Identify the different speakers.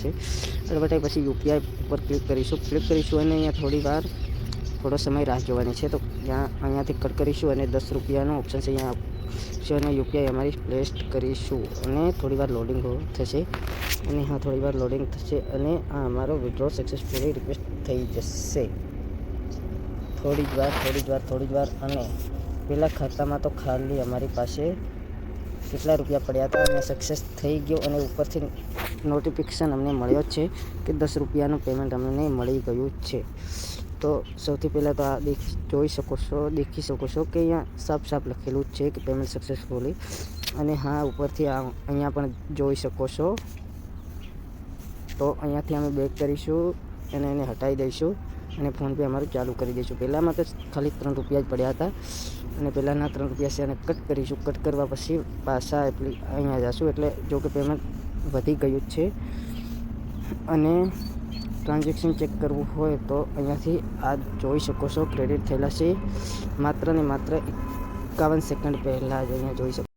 Speaker 1: બતાવશે એટલે પછી યુપીઆઈ ઉપર ક્લિક કરીશું. ક્લિક કરીશું અને અહીંયા થોડી વાર થોડો સમય રાહ જોવાની છે. તો ત્યાં અહીંયાથી કટ કરીશું અને દસ રૂપિયાનો ઓપ્શન છે અહીંયા છે અને યુપીઆઈ અમારી પ્લેસ્ટ કરીશું. અને થોડી વાર લોડિંગ થશે. અને હા, થોડી વાર લોડિંગ થશે અને આ અમારો વિડ્રો સક્સેસફુલી રિક્વેસ્ટ થઈ જશે. થોડી જ વાર થોડી જ વાર થોડી જ વાર અને પહેલાં ખાતામાં તો ખાલી અમારી પાસે કેટલા રૂપિયા પડ્યા હતા અને સક્સેસ થઈ ગયો અને ઉપરથી નોટિફિકેશન અમને મળ્યો છે કે દસ રૂપિયાનું પેમેન્ટ અમને મળી ગયું છે. તો સૌથી પહેલાં તો આ દેખ, જોઈ શકો છો, દેખી શકો છો કે અહીંયા સાફ સાફ લખેલું છે કે પેમેન્ટ સક્સેસફુલી અને હા, ઉપરથી આ અહીંયા પણ જોઈ શકો છો. તો અહીંયાથી અમે બેક કરીશું અને એને હટાવી દઈશું અને ફોનપે અમારું ચાલુ કરી દઈશું. પહેલાંમાં તો ખાલી ત્રણ રૂપિયા જ પડ્યા હતા. અને પહેલાંના ત્રણ રૂપિયા છે અને કટ કરીશું. કટ કરવા પછી પાછા એટલી અહીંયા જશું. એટલે જો કે પેમેન્ટ વધી ગયું જ છે. અને ટ્રાન્ઝેક્શન ચેક કરવું હોય તો અહીંયાથી આ જોઈ શકો છો. ક્રેડિટ થયેલા છે. માત્ર ને માત્ર એકાવન સેકન્ડ પહેલાં જ અહીંયા જોઈ શકો